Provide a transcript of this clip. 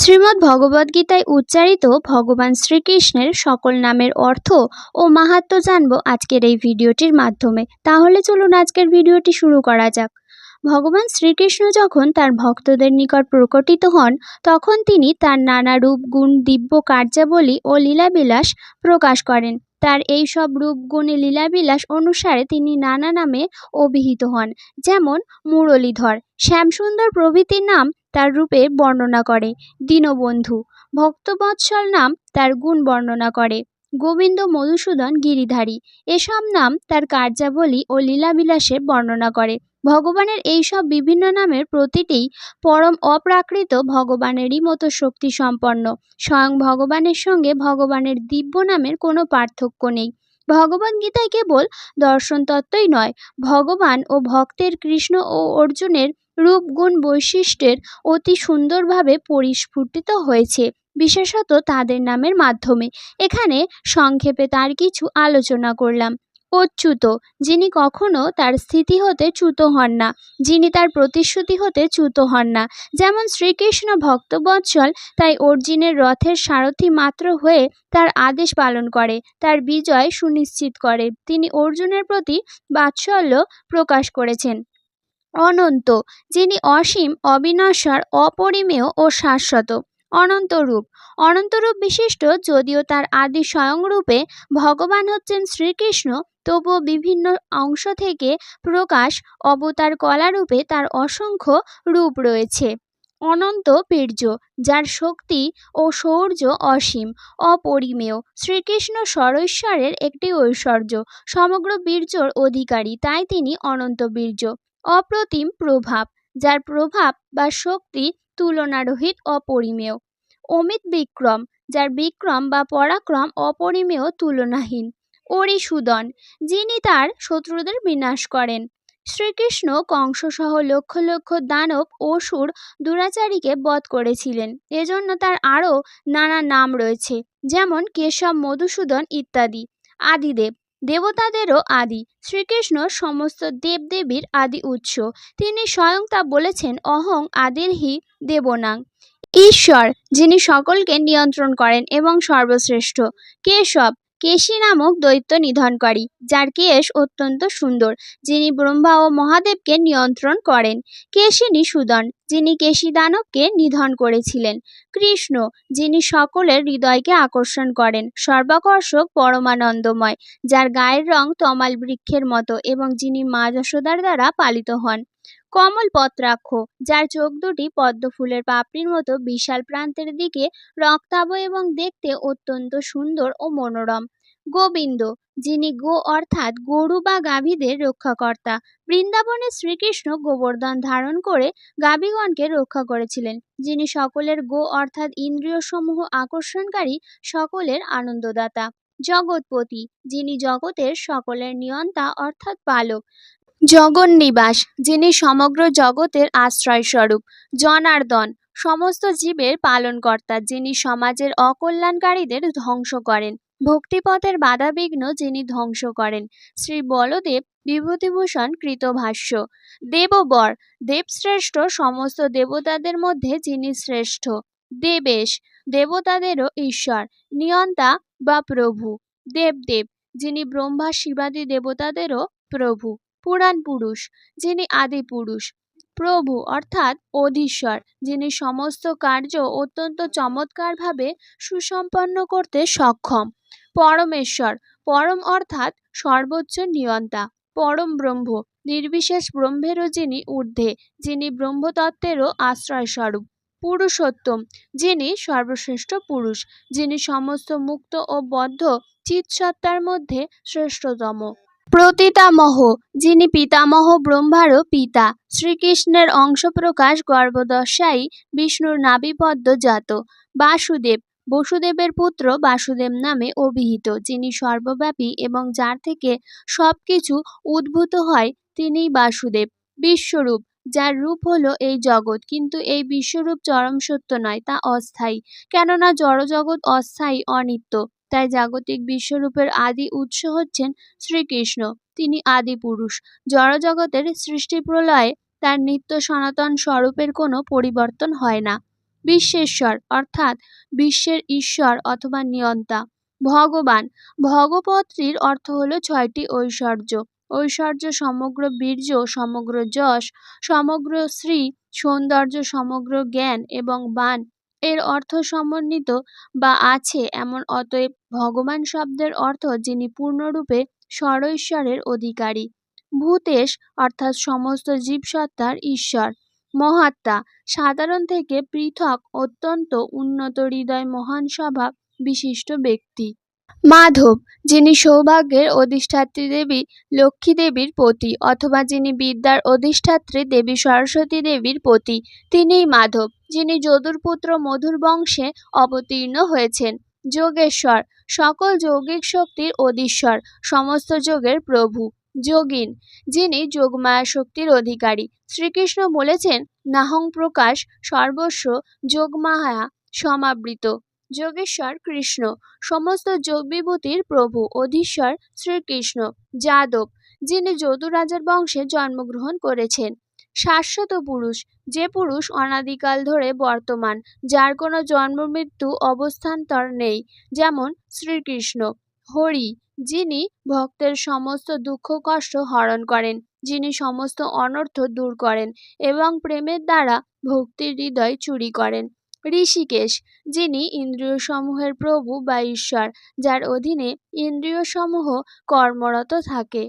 শ্রীমদ্ ভগবদ্গীতায় উচ্চারিত ভগবান শ্রীকৃষ্ণের সকল নামের অর্থ ও মাহাত্ম্য জানব আজকের এই ভিডিওটির মাধ্যমে। তাহলে চলুন আজকের ভিডিওটি শুরু করা যাক। ভগবান শ্রীকৃষ্ণ যখন তার ভক্তদের নিকট প্রকটিত হন, তখন তিনি তার নানা রূপ, গুণ, দিব্য কার্যাবলী ও লীলাবিলাস প্রকাশ করেন। তার এই সব রূপ, গুণে, লীলাবিলাস অনুসারে তিনি নানা নামে অভিহিত হন, যেমন মুরলীধর। শ্যামসুন্দর প্রভৃতির নাম তার রূপে বর্ণনা করে। দীনবন্ধু, ভক্তবৎসল নাম তার গুণ বর্ণনা করে। গোবিন্দ মধুসূদন গিরিধারী, এসব নাম তার কার্যাবলী ও লীলাবিলাসে বর্ণনা করে। ভগবানের এইসব বিভিন্ন নামের প্রতিটিই পরম অপ্রাকৃত ভগবানেরই মতো শক্তি সম্পন্ন। স্বয়ং ভগবানের সঙ্গে ভগবানের দিব্য নামের কোনো পার্থক্য নেই। ভগবান গীতায় কেবল দর্শন তত্ত্বই নয়, ভগবান ও ভক্তের কৃষ্ণ ও অর্জুনের রূপ গুণ বৈশিষ্ট্যের অতি সুন্দরভাবে পরিস্ফুটিত হয়েছে, বিশেষত তাদের নামের মাধ্যমে। এখানে সংক্ষেপে তার কিছু আলোচনা করলাম। অচ্যুত, যিনি কখনো তার স্থিতি হতে চ্যুত হন না, যিনি তার প্রতিশ্রুতি হতে চ্যুত হন না। যেমন শ্রীকৃষ্ণ ভক্তবৎসল তাই অর্জুনের রথের সারথি মাত্র হয়ে তার আদেশ পালন করে, তার বিজয় সুনিশ্চিত করে। তিনি অর্জুনের প্রতি বাৎসল্য প্রকাশ করেছেন। অনন্ত, যিনি অসীম অবিনশ্বর অপরিমেয় ও শাশ্বত। অনন্তরূপ। অনন্তরূপ বিশিষ্ট যদিও তার আদি স্বয়ংরূপে ভগবান হচ্ছেন শ্রীকৃষ্ণ, তবুও বিভিন্ন অংশ থেকে প্রকাশ অবতার কলারূপে তার অসংখ্য রূপ রয়েছে। অনন্ত বীর্য, যার শক্তি ও শৌর্য অসীম, অপরিমেয়। শ্রীকৃষ্ণ স্বরৈশ্বরের একটি ঐশ্বর্য, সমগ্র বীর্যর অধিকারী, তাই তিনি অনন্ত বীর্য। অপ্রতিম প্রভাব, যার প্রভাব বা শক্তি তুলনারহিত অপরিমেয়। অমিত বিক্রম, যার বিক্রম বা পরাক্রম অপরিমেয় তুলনাহীন। অরিসুদন যিনি তার শত্রুদের বিনাশ করেন। শ্রীকৃষ্ণ কংসসহ লক্ষ লক্ষ দানব অসুর দুরাচারীকে বধ করেছিলেন। এজন্য তার আরও নানা নাম রয়েছে, যেমন কেশব, মধুসূদন ইত্যাদি। আদিদেব দেবতাদেরও আদি। শ্রীকৃষ্ণ সমস্ত দেবদেবীর আদি উৎস। তিনি স্বয়ং তা বলেছেন, অহং আদির হি দেবনাং। ঈশ্বর, যিনি সকলকে নিয়ন্ত্রণ করেন এবং সর্বশ্রেষ্ঠ। কেশব কেশী নামক দৈত্য নিধনকারী, যার কেশ অত্যন্ত সুন্দর, যিনি ব্রহ্মা ও মহাদেবকে নিয়ন্ত্রণ করেন। কেশিনী সুদন, যিনি কেশী দানবকে নিধন করেছিলেন। কৃষ্ণ, যিনি সকলের হৃদয়কে আকর্ষণ করেন। সর্বাকর্ষক পরমানন্দময়, যার গায়ের রং তমাল বৃক্ষের মতো এবং যিনি মা যশোদার দ্বারা পালিত হন। কমল পত্রাক্ষ, যার চোখ দুটি পদ্ম ফুলের পাপড়ির মতো বিশাল প্রান্তের দিকে রক্তাভ এবং দেখতে অত্যন্ত সুন্দর ও মনোরম। গোবিন্দ, যিনি গো অর্থাৎ গরু বা গাভীদের রক্ষাকর্তা, বৃন্দাবনে শ্রীকৃষ্ণ গোবর্ধন ধারণ করে গাভীগণকে রক্ষা করেছিলেন, যিনি সকলের গো অর্থাৎ ইন্দ্রিয় সমূহ আকর্ষণকারী সকলের আনন্দদাতা। জগৎপতি, যিনি জগতের সকলের নিয়ন্তা অর্থাৎ পালক জগন্নিবাস যিনি সমগ্র জগতের আশ্রয়স্বরূপ জনার্দন সমস্ত জীবের পালনকর্তা, যিনি সমাজের অকল্যাণকারীদের ধ্বংস করেন, ভক্তিপথের বাধাবিঘ্ন যিনি ধ্বংস করেন, শ্রী বলদেব বিভূতিভূষণ কৃতভাষ্য দেববর দেবশ্রেষ্ঠ সমস্ত দেবতাদের মধ্যে যিনি শ্রেষ্ঠ, দেবেশ, দেবতাদেরও ঈশ্বর, নিয়ন্তা বা প্রভু, দেবদেব, যিনি ব্রহ্মা, শিবাদি দেবতাদেরও প্রভু। পুরাণ পুরুষ, যিনি আদি পুরুষ। প্রভু অর্থাৎ অধীশ্বর, যিনি সমস্ত কার্য অত্যন্ত চমৎকারভাবে সুসম্পন্ন করতে সক্ষম। পরমেশ্বর, পরম অর্থাৎ সর্বোচ্চ নিয়ন্তা। পরম ব্রহ্ম, নির্বিশেষ ব্রহ্মেরও যিনি ঊর্ধ্বে, যিনি ব্রহ্মতত্ত্বেরও আশ্রয়স্বরূপ। পুরুষোত্তম, যিনি সর্বশ্রেষ্ঠ পুরুষ, যিনি সমস্ত মুক্ত ও বদ্ধ চিৎসত্তার মধ্যে শ্রেষ্ঠতম। প্রতিতামহ, যিনি পিতামহ, ব্রহ্মারও পিতা। শ্রীকৃষ্ণের অংশপ্রকাশ গর্ভদশায়ী বিষ্ণুর নাভিপদ্ম জাত। বাসুদেব, বসুদেবের পুত্র বাসুদেব নামে অভিহিত, যিনি সর্বব্যাপী এবং যার থেকে সব কিছু উদ্ভূত হয়, তিনিই বাসুদেব। বিশ্বরূপ, যার রূপ হলো এই জগৎ, কিন্তু এই বিশ্বরূপ চরম সত্য নয়, তা অস্থায়ী। কেননা জড়জগৎ অস্থায়ী, অনিত্য। তাই জাগতিক বিশ্বরূপের আদি উৎস হচ্ছেন শ্রীকৃষ্ণ। তিনি আদি পুরুষ। জড়জগতের সৃষ্টি প্রলয়ে তার নিত্য সনাতন স্বরূপের কোনো পরিবর্তন হয় না। বিশ্বেশ্বর, অর্থাৎ বিশ্বের ঈশ্বর অথবা নিয়ন্তা। ভগবান। ভগপত্রীর অর্থ হলো ছয়টি ঐশ্বর্য। ঐশ্বর্য সমগ্র বীর্য, সমগ্র যশ, সমগ্র শ্রী, সৌন্দর্য, সমগ্র জ্ঞান এবং বান এর অর্থ সমন্বিত বা আছে এমন অতএব ভগবান শব্দের অর্থ যিনি পূর্ণরূপে স্বরৈশ্বরের অধিকারী। ভূতেশ অর্থাৎ সমস্ত জীবসত্তার ঈশ্বর। মহাত্মা সাধারণ থেকে পৃথক অত্যন্ত উন্নত হৃদয় মহান স্বভাব বিশিষ্ট ব্যক্তি। মাধব যিনি সৌভাগ্যের অধিষ্ঠাত্রী দেবী, লক্ষ্মী দেবীর পতি অথবা যিনি বিদ্যার অধিষ্ঠাত্রী দেবী সরস্বতী দেবীর পতি, তিনিই মাধব। যিনি যদুর পুত্র মধুর বংশে অবতীর্ণ হয়েছেন। যোগেশ্বর, সকল যৌগিক শক্তির অধীশ্বর, সমস্ত যোগের প্রভু। যোগিন, যিনি যোগমায়া শক্তির অধিকারী। শ্রীকৃষ্ণ বলেছেন, নাহং প্রকাশ সর্বস্ব যোগমায়া সমাবৃত। যোগেশ্বর, কৃষ্ণ, সমস্ত যোগ বিভূতির প্রভু, অধীশ্বর শ্রীকৃষ্ণ। যাদব, যিনি যদু রাজার বংশে জন্মগ্রহণ করেছেন। শাশ্বত পুরুষ। যে পুরুষ অনাদিকাল ধরে বর্তমান, যার কোনো জন্ম মৃত্যু অবস্থান্তর নেই, যেমন শ্রীকৃষ্ণ। হরি, যিনি ভক্তের সমস্ত দুঃখ কষ্ট হরণ করেন, যিনি সমস্ত অনর্থ দূর করেন এবং প্রেমের দ্বারা ভক্তির হৃদয় চুরি করেন। ঋষিকেশ, যিনি ইন্দ্রিয়সমূহের প্রভু বা ঈশ্বর, যার অধীনে ইন্দ্রিয়সমূহ কর্মরত থাকে।